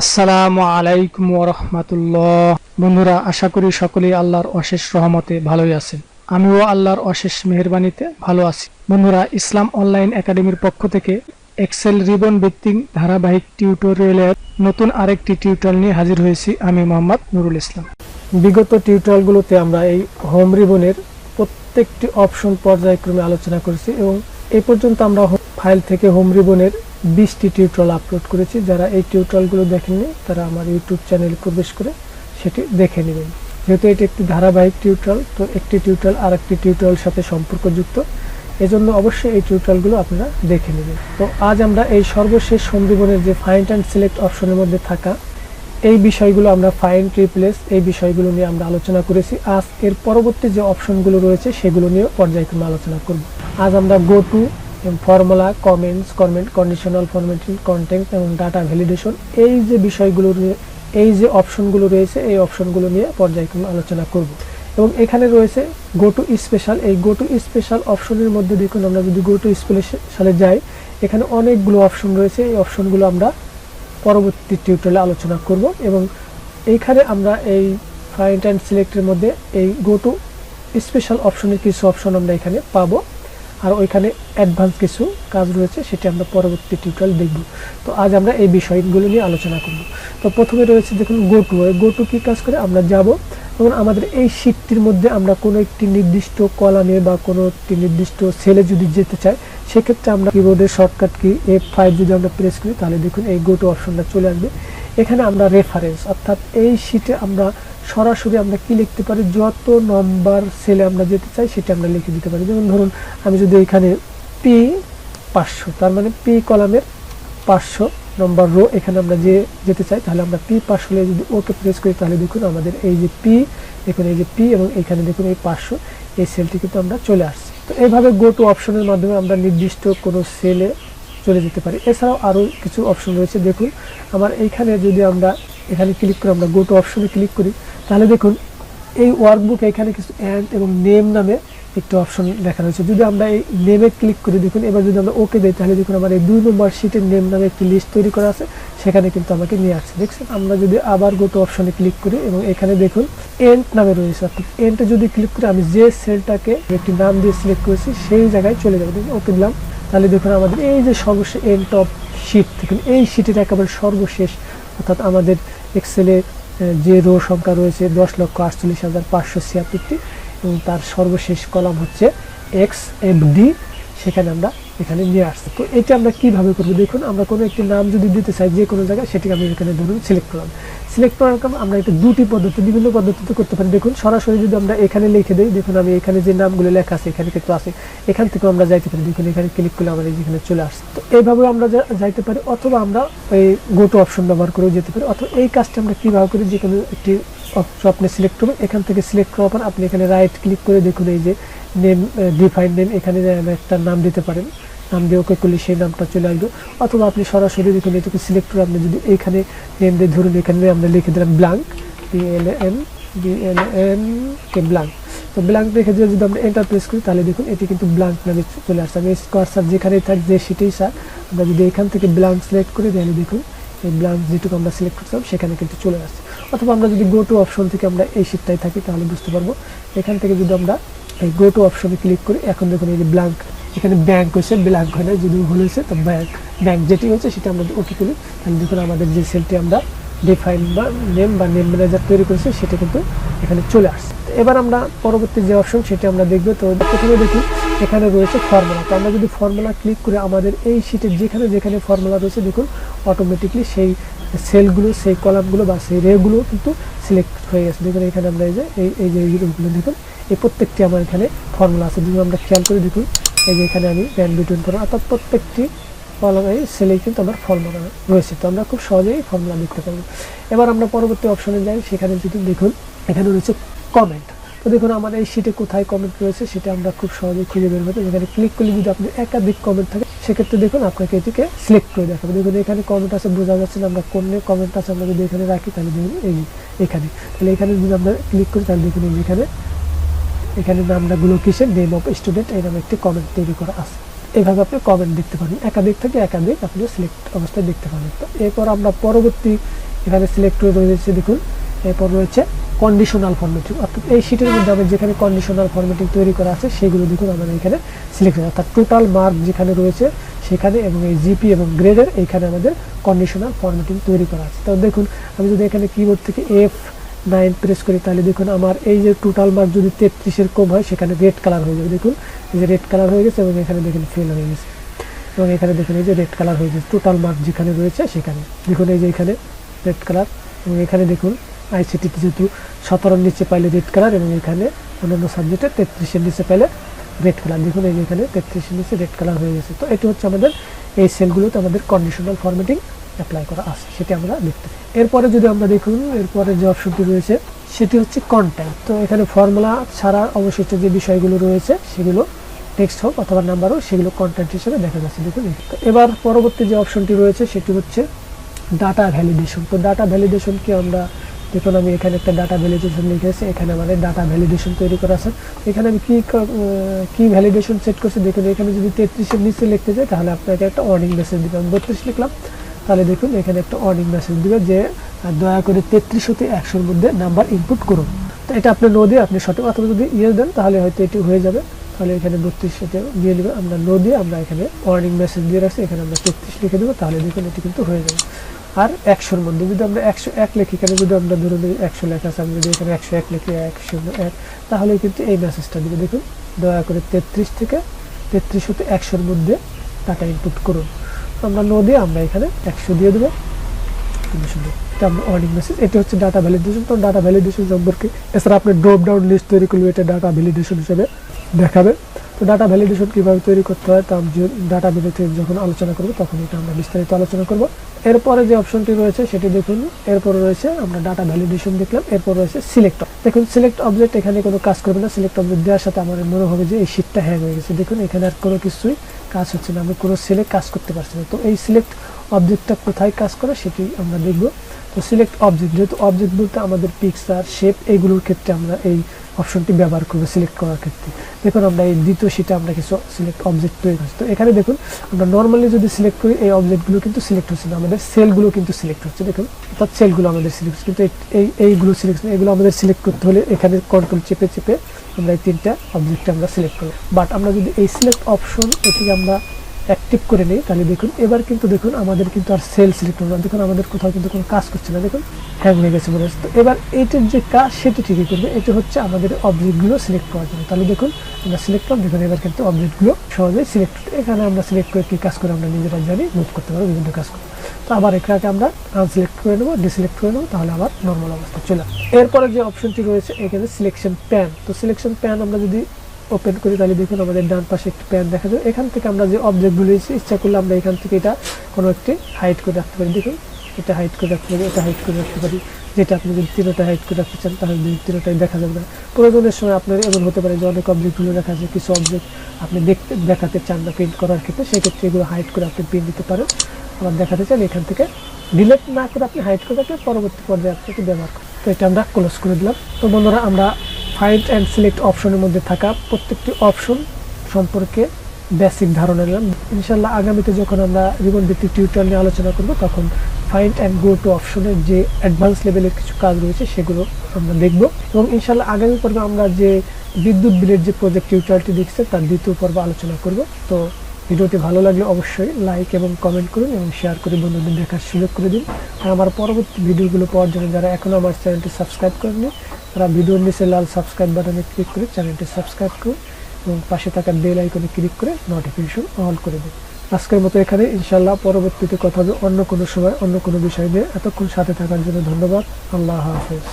আসসালামু আলাইকুম ওরহমাতুল্লাহ বন্ধুরা, আশা করি সকলেই আল্লাহর অশেষ রহমতে ভালোই আছেন। আমিও আল্লাহর অশেষ মেহরবানিতে ভালো আছি। বন্ধুরা, ইসলাম অনলাইন একাডেমির পক্ষ থেকে এক্সেল রিবন ভিত্তিক ধারাবাহিক টিউটোরিয়ালের নতুন আরেকটি টিউটোরিয়াল নিয়ে হাজির হয়েছি আমি মোহাম্মদ নুরুল ইসলাম। বিগত টিউটোরিয়ালগুলোতে আমরা এই হোম রিবনের প্রত্যেকটি অপশন পর্যায়ক্রমে আলোচনা করেছি এবং এই পর্যন্ত আমরা ফাইল থেকে হোম রিবনের বিশটি টিউটোরিয়াল আপলোড করেছি। যারা এই টিউটোরিয়ালগুলো দেখেননি, তারা আমার ইউটিউব চ্যানেলে প্রবেশ করে সেটি দেখে নেবেন। যেহেতু এটি একটি ধারাবাহিক টিউটোরিয়াল, তো একটি টিউটোরিয়াল আর একটি টিউটোরিয়াল সাথে সম্পর্কযুক্ত। এজন্য অবশ্যই এই টিউটোরিয়ালগুলো আপনারা দেখে নেবেন। তো আজ আমরা এই সর্বশেষ হোম রিবনের যে ফাইন্ড অ্যান্ড সিলেক্ট অপশনের মধ্যে থাকা এই বিষয়গুলো আমরা ফাইন্ড রিপ্লেস এই বিষয়গুলো নিয়ে আমরা আলোচনা করেছি। আজ এর পরবর্তী যে অপশনগুলো রয়েছে, সেগুলো নিয়ে পর্যায়ক্রমে আলোচনা করব। আজ আমরা go to formula comments comment conditional formatting content এবং ডাটা ভ্যালিডেশন এই যে বিষয়গুলো এই যে অপশনগুলো রয়েছে, এই অপশনগুলো নিয়ে পর্যায়ক্রমে আলোচনা করব। এবং এখানে রয়েছে গো টু স্পেশাল এই গো টু স্পেশাল অপশনের মধ্যে দেখুন, আমরা যদি গো টু স্পেশালে যাই, এখানে অনেকগুলো অপশন রয়েছে। এই অপশনগুলো আমরা পরবর্তী টিউটোরিয়ালে আলোচনা করব এবং এইখানে আমরা এই ফাইন্ড অ্যান্ড সিলেক্টের মধ্যে এই গো টু স্পেশাল অপশনের কিছু অপশন আমরা এখানে পাবো। আর ওইখানে অ্যাডভান্স কিছু কাজ রয়েছে, সেটি আমরা পরবর্তী টিউটোরিয়াল দেখব। তো আজ আমরা এই বিষয়গুলো নিয়ে আলোচনা করব। তো প্রথমে রয়েছে দেখুন গো টু গো টু কী কাজ করে? আমরা যাব এবং আমাদের এই শীটটির মধ্যে আমরা কোনো একটি নির্দিষ্ট কলামে বা কোনো একটি নির্দিষ্ট সেলে যদি যেতে চাই, সেক্ষেত্রে আমরা কিবোর্ডের শর্টকাট কি এফ ফাইভ যদি আমরা প্রেস করি, তাহলে দেখুন এই গো টু অপশনটা চলে আসবে। এখানে আমরা রেফারেন্স অর্থাৎ এই শীটে আমরা সরাসরি আমরা কি লিখতে পারি? যত নম্বর সেলে আমরা যেতে চাই, সেটা আমরা লিখে দিতে পারি। যেমন ধরুন, আমি যদি এখানে পি পাঁচশো, তার মানে পি কলামের পাঁচশো নম্বর রো এখানে আমরা যে যেতে চাই, তাহলে আমরা পি পাঁচশো যদি ওকে প্রেস করি, তাহলে দেখুন আমাদের এই যে পি দেখুন এই যে পি এবং এখানে দেখুন এই পাঁচশো, এই সেলটি কিন্তু আমরা চলে আসছি। তো এইভাবে গো টু অপশনের মাধ্যমে আমরা নির্দিষ্ট কোনো সেলে চলে যেতে পারি। এছাড়াও আরও কিছু অপশন রয়েছে। দেখুন, আমার এইখানে যদি আমরা এখানে ক্লিক করে আমরা গো টু অপশনে ক্লিক করি তাহলে দেখুন, এই ওয়ার্কবুক এখানে কিছু অ্যান্ড এবং নেম নামে একটি অপশন দেখানো হয়েছে যদি আমরা এই নেমে ক্লিক করি, দেখুন, এবার যদি আমরা ওকে দিই, তাহলে দেখুন আমার এই দুই নম্বর শিটের নেম নামে একটি লিস্ট তৈরি করা আছে। সেখানে কিন্তু আমাকে নিয়ে আসছে। দেখছেন, আমরা যদি আবার গো টু অপশনে ক্লিক করি এবং এখানে দেখুন এন্ড নামে রয়েছে। অর্থাৎ এন্ডে যদি ক্লিক করে আমি যে সেলটাকে একটি নাম দিয়ে সিলেক্ট করেছি, সেই জায়গায় চলে যাবে। দেখুন ওকে দিলাম। তাহলে দেখুন, আমাদের এই যে সর্বশেষ এন্ড অফ শিট দেখুন, এই শিটের একেবারে সর্বশেষ, অর্থাৎ আমাদের এক্সেলে যে রো সংখ্যা রয়েছে দশ লক্ষ আটচল্লিশ হাজার পাঁচশো ছিয়াত্তরটি, এবং তার সর্বশেষ কলাম হচ্ছে এক্স এফ ডি সেখানে আমরা এখানে নিয়ে আসছি। তো এটা আমরা কীভাবে করব? দেখুন, আমরা কোনো একটি নাম যদি দিতে চাই, যে কোনো জায়গায়, সেটিকে আমি এখানে ধরুন সিলেক্ট করলাম। সিলেক্ট করার কারণে আমরা এটা দুটি পদ্ধতি, বিভিন্ন পদ্ধতিতে করতে পারি। দেখুন, সরাসরি যদি আমরা এখানে লিখে দিই, দেখুন, আমি এখানে যে নামগুলো লেখা আছে, এখানে কিন্তু আছে। এখান থেকেও আমরা যাইতে পারি। দেখুন, এখানে ক্লিক করলে আমরা যেখানে চলে আসছে। তো এইভাবে আমরা যাইতে পারি, অথবা আমরা এই গোটো অপশন ব্যবহার করেও যেতে পারি। অথবা এই কাজটা আমরা কীভাবে করি? যে কোনো একটি অপশন আপনি সিলেক্ট করবেন এখান থেকে সিলেক্ট করার পর আপনি এখানে রাইট ক্লিক করে দেখুন এই যে নেম ডিফাইন নেম এখানে একটা নাম দিতে পারেন। নাম দিয়ে ওকে করলে সেই নামটা চলে আসবে। অথবা আপনি সরাসরি দেখুন এটুকু সিলেক্ট করে আপনি যদি এখানে নেম দিয়ে ধরুন, এখানে আমরা লিখে দিলাম blank B L N B K blank তো ব্ল্যাঙ্ক রেখে দিয়ে যদি আমরা এন্টার প্রেস করি, তাহলে দেখুন এটি কিন্তু ব্ল্যাঙ্ক নামে চলে আসছে। আমি স্কোয়ার যেখানেই থাক, যে সেটাই স্যার আমরা যদি এখান থেকে ব্ল্যাঙ্ক সিলেক্ট করি, তাহলে দেখুন এই ব্ল্যাঙ্ক যেটুকু আমরা সিলেক্ট করছিলাম, সেখানে কিন্তু চলে আসছে। অথবা আমরা যদি গো টু অপশন থেকে আমরা এই শীটটাই থাকি, তাহলে বুঝতে পারব। এখান থেকে যদি আমরা এই গো টু অপশনে ক্লিক করি, এখন দেখুন এই যে ব্ল্যাঙ্ক এখানে ব্যাঙ্ক হয়েছে ব্ল্যাঙ্ক হয় না যদি ভুল হয়েছে, তো ব্যাঙ্ক ব্যাংক যেটি হয়েছে, সেটা আমরা ওকে করি তাহলে দেখুন আমাদের যে সেলটি আমরা ডিফাইন বা নেম বা নেম ম্যানেজার তৈরি করেছে, সেটা কিন্তু এখানে চলে আসছে। এবার আমরা পরবর্তী যে অপশন সেটা আমরা দেখব। তো প্রথমে দেখি, এখানে রয়েছে ফর্মুলা তো আমরা যদি ফর্মুলা ক্লিক করে আমাদের এই শিটের যেখানে যেখানে ফর্মুলা রয়েছে, দেখুন অটোমেটিকলি সেই সেলগুলো সেই কলামগুলো বা সেই রেগুলো কিন্তু সিলেক্ট হয়ে গেছে। দেখুন, এখানে আমরা এই যে, এই এই যে এইগুলো দেখুন, এই প্রত্যেকটি আমার এখানে ফর্মুলা আছে। যদি আমরা খেয়াল করে, দেখুন, এই যে এখানে আমি ব্যান্ড বিটুইন ফর্মুলা অর্থাৎ প্রত্যেকটি কলাম সেলেই কিন্তু আমার ফর্মুলা রয়েছে। তো আমরা খুব সহজেই ফর্মুলা লিখতে পারব। এবার আমরা পরবর্তী অপশনে যাই। সেখানে যদি দেখুন, এখানে রয়েছে কমেন্ট তো দেখুন আমার এই শিটে কোথায় কমেন্ট রয়েছে, সেটা আমরা খুব সহজেই খুঁজে বের করতে এখানে ক্লিক করলে যদি আপনি একাধিক কমেন্ট থাকে সেক্ষেত্রে দেখুন, আপনাকে এটিকে সিলেক্ট করে দেখাবে। দেখুন, এখানে কমেন্ট আছে, বোঝা যাচ্ছে না আমরা কোন কমেন্ট আছে, আমরা যদি এখানে রাখি, তাহলে দেখুন এই এখানে। তাহলে এখানে যদি আমরা ক্লিক করি, তাহলে দেখুন এখানে এখানে নামগুলো কিসের নেম অফ স্টুডেন্ট এই নামে একটি কমেন্ট তৈরি করা আছে। এভাবে আপনি কমেন্ট দেখতে পারেন। একাধিক থেকে একাধিক আপনি সিলেক্ট অবস্থায় দেখতে পারেন। তো এরপর আমরা পরবর্তী এখানে সিলেক্ট হয়ে রয়েছে দেখুন। এরপর রয়েছে কন্ডিশনাল ফরম্যাটিং অর্থাৎ এই শিটের মধ্যে আমাদের যেখানে কন্ডিশনাল ফরম্যাটিং তৈরি করা আছে, সেগুলো দেখুন আমাদের এখানে সিলেক্ট অর্থাৎ টোটাল মার্ক যেখানে রয়েছে, সেখানে এবং এই জিপি এবং গ্রেডের এইখানে আমাদের কন্ডিশনাল ফরম্যাটিং তৈরি করা আছে। তো দেখুন, আমি যদি এখানে কিবোর্ড থেকে এফ নাইন প্রেস করি, তাহলে দেখুন আমার এই যে টোটাল মার্ক যদি তেত্রিশের কম হয়, সেখানে রেড কালার হয়ে যাবে। দেখুন, এই যে রেড কালার হয়ে গেছে এবং এখানে দেখুন ফেল হয়ে গেছে। এবং এখানে দেখুন এই যে রেড কালার হয়ে গেছে। টোটাল মার্ক যেখানে রয়েছে, সেখানে। দেখুন এই যে এখানে রেড কালার এবং এখানে দেখুন আইসিটিতে যেহেতু সতেরোর নিচে পাইলে রেড কালার এবং এখানে অন্যান্য সাবজেক্টে তেত্রিশের নিচে পাইলে রেড কালার দেখুন এই এখানে তেত্রিশের নিচে রেড কালার হয়ে গেছে। তো এটি হচ্ছে আমাদের এই সেলগুলোতে আমাদের কন্ডিশনাল ফরম্যাটিং অ্যাপ্লাই করা আছে, সেটি আমরা পারি এরপরে যদি আমরা দেখুন, এরপরে যে অপশনটি রয়েছে, সেটি হচ্ছে কন্টেন্ট তো এখানে ফর্মুলা ছাড়া অবশিষ্ট যে বিষয়গুলো রয়েছে, সেগুলো টেক্সট হোক অথবা নাম্বার হোক, সেগুলো কন্টেন্ট হিসেবে দেখা যাচ্ছে। দেখুন এবার পরবর্তী যে অপশনটি রয়েছে, সেটি হচ্ছে ডাটা ভ্যালিডেশন তো ডাটা ভ্যালিডেশনকে আমরা দেখুন আমি এখানে একটা ডাটা ভ্যালিডেশন লিখেছি এখানে আমাদের ডাটা ভ্যালিডেশন তৈরি করা আছে। এখানে আমি কি ক- ভ্যালিডেশন সেট করছি দেখুন, এখানে যদি তেত্রিশের নিচে লিখতে চাই তাহলে আপনাকে একটা ওয়ার্নিং মেসেজ দিবে। আমি বত্রিশ লিখলাম, তাহলে দেখুন, এখানে একটা ওয়ার্নিং মেসেজ দিবে যে দয়া করে তেত্রিশ হতে একশোর মধ্যে নাম্বার ইনপুট করুন। তো এটা আপনি নো দিয়ে আপনি সঠিক অথবা যদি ইয়ে দেন, তাহলে হয়তো এটি হয়ে যাবে। তাহলে এখানে বত্রিশ সাথে দিয়ে নেবে আমরা নো দিয়ে আমরা এখানে ওয়ার্নিং মেসেজ দিয়ে রাখছি, এখানে আমরা তেত্রিশ লিখে দেবো, তাহলে দেখুন এটি কিন্তু হয়ে যাবে। আর একশোর মধ্যে যদি আমরা একশো এক লিখি, এখানে যদি আমরা ধরুন একশো লেখা আছে, আমি যদি এখানে একশো এক লিখি এক শূন্য এক, তাহলে কিন্তু এই মেসেজটা দিবে। দেখুন, দয়া করে তেত্রিশ থেকে তেত্রিশ হতে একশোর মধ্যে টাকা ইনপুট করুন। আমরা নো দিয়ে আমরা এখানে একশো দিয়ে দেবো। এটা আমরা মেসেজ এটা হচ্ছে ডাটা ভ্যালিডেশন তো ডাটা ভ্যালিডেশন সম্পর্কে এছাড়া আপনি ড্রপ ডাউন লিস্ট তৈরি করলে এটা ডাটা ভ্যালিডেশন হিসেবে দেখাবে। তো ডাটা ভ্যালিডেশন কীভাবে তৈরি করতে হয় তা ডাটা ভ্যালিতে যখন আলোচনা করব, তখন এটা আমরা বিস্তারিত আলোচনা করব। এরপরে যে অপশনটি রয়েছে, সেটি দেখুন। এরপরে রয়েছে আমরা ডাটা ভ্যালিডেশন দেখলাম। এরপর রয়েছে সিলেক্ট দেখুন সিলেক্ট অবজেক্ট এখানে কোনো কাজ করবে না। সিলেক্ট অবজেক্ট দেওয়ার সাথে আমার মনে হবে যে এই শীটটা হ্যাং হয়ে গেছে। দেখুন, এখানে আর কোনো কিছুই কাজ হচ্ছে না। আমি কোনো সিলেক্ট কাজ করতে পারছি না। তো এই সিলেক্ট অবজেক্টটা কোথায় কাজ করে সেটি আমরা দেখব। তো সিলেক্ট অবজেক্ট যেহেতু অবজেক্ট বলতে আমাদের পিকচার শেপ এইগুলোর ক্ষেত্রে আমরা এই অপশনটি ব্যবহার করব সিলেক্ট করার ক্ষেত্রে। দেখুন আমরা এই দ্বিতীয় শিটে আমরা কিছু সিলেক্ট অবজেক্ট তৈরি করছি। তো এখানে দেখুন, আমরা নর্মালি যদি সিলেক্ট করি, এই অবজেক্টগুলো কিন্তু সিলেক্ট হচ্ছে না, আমাদের সেলগুলো কিন্তু সিলেক্ট হচ্ছে। দেখুন, অর্থাৎ সেলগুলো আমাদের সিলেক্ট কিন্তু এই- এই এইগুলো সিলেক্ট এগুলো আমাদের সিলেক্ট করতে হলে এখানে কন্ট্রোল চেপে চেপে আমরা এই তিনটা অবজেক্ট আমরা সিলেক্ট করব। বাট আমরা যদি এই সিলেক্ট অপশন এটিকে আমরা অ্যাক্টিভ করে নিই, তাহলে দেখুন, এবার কিন্তু দেখুন আমাদের কিন্তু আর সেল সিলেক্ট হবে না। দেখুন, আমাদের কোথাও কিন্তু কোনো কাজ করছে না। দেখুন হ্যাং হয়ে গেছে মনে হচ্ছে। তো এবার এইটার যে কাজ, সেটি ঠিকই করবে। এটা হচ্ছে আমাদের অবজেক্টগুলো সিলেক্ট করার জন্য। তাহলে দেখুন, আমরা সিলেক্ট করলাম, দেখুন, এবার কিন্তু অবজেক্টগুলো সহজে সিলেক্ট এখানে আমরা সিলেক্ট করে কী কাজ করে আমরা নিজেরা জানি মুভ করতে পারব, বিভিন্ন কাজ করে তো আবার এখানে আমরা আনসিলেক্ট করে নেব ডিসিলেক্ট করে নেব, তাহলে আবার নর্মাল অবস্থা চলে। এরপরে যে অপশনটি রয়েছে, এখানে সিলেকশন প্যান তো সিলেকশন প্যান আমরা যদি ওপেন করি তাহলে দেখুন আমাদের ডান পাশে একটি প্যান দেখা যাবে এখান থেকে আমরা যে অবজেক্টগুলো ইচ্ছা করলে আমরা এখান থেকে এটা কোনো একটি হাইড করে রাখতে পারি। দেখুন, এটা হাইড করে রাখতে পারি, এটা হাইড করে রাখতে পারি। যেটা আপনি যদি তিনোটা হাইড করে রাখতে চান, তাহলে দুই তিনোটাই দেখা যাবে না। প্রয়োজনের সময় আপনার এমন হতে পারে যে অনেক অবজেক্টগুলো দেখা আছে কিছু অবজেক্ট আপনি দেখতে, দেখাতে চান না প্রিন্ট করার ক্ষেত্রে, সেক্ষেত্রে এগুলো হাইড করে আপনি প্রিন্ট দিতে পারেন। আবার দেখাতে চান এখান থেকে ডিলেট না করে আপনি হাইড করে রাখলে পরবর্তী পর্যায়ে আপনি এটি ব্যবহার করেন। তো এটা আমরা ক্লোজ করে দিলাম। তো বন্ধুরা, আমরা ফাইন্ড অ্যান্ড সিলেক্ট অপশনের মধ্যে থাকা প্রত্যেকটি অপশন সম্পর্কে বেসিক ধারণা নিলাম। ইনশাল্লাহ আগামীতে যখন আমরা রিবন ভিত্তিক টিউটোরিয়াল নিয়ে আলোচনা করব, তখন ফাইন্ড অ্যান্ড গো টু অপশনের যে অ্যাডভান্স লেভেলের কিছু কাজ রয়েছে, সেগুলো আমরা দেখব। এবং ইনশাল্লাহ আগামী পর্বে আমরা যে বিদ্যুৎ বিলের যে প্রজেক্ট টিউটোরিয়ালটি দেখছে, তার দ্বিতীয় পর্ব আলোচনা করব। তো ভিডিওটি ভালো লাগলে অবশ্যই লাইক এবং কমেন্ট করুন এবং শেয়ার করে বন্ধুদের দেখার সুযোগ করে দিন। আর আমার পরবর্তী ভিডিওগুলো পাওয়ার জন্য যারা এখনও আমার চ্যানেলটি সাবস্ক্রাইব করেননি তারা ভিডিওর নিচে লাল সাবস্ক্রাইব বাটনে ক্লিক করে চ্যানেলটি সাবস্ক্রাইব করুন এবং পাশে থাকা বেল আইকনে ক্লিক করে নোটিফিকেশন অন করে দিন। আজকের মতো এখানে ইনশাল্লাহ পরবর্তীতে কথা হবে অন্য কোনো সময়, অন্য কোনো বিষয় নিয়ে। এতক্ষণ সাথে থাকার জন্য ধন্যবাদ। আল্লাহ হাফেজ।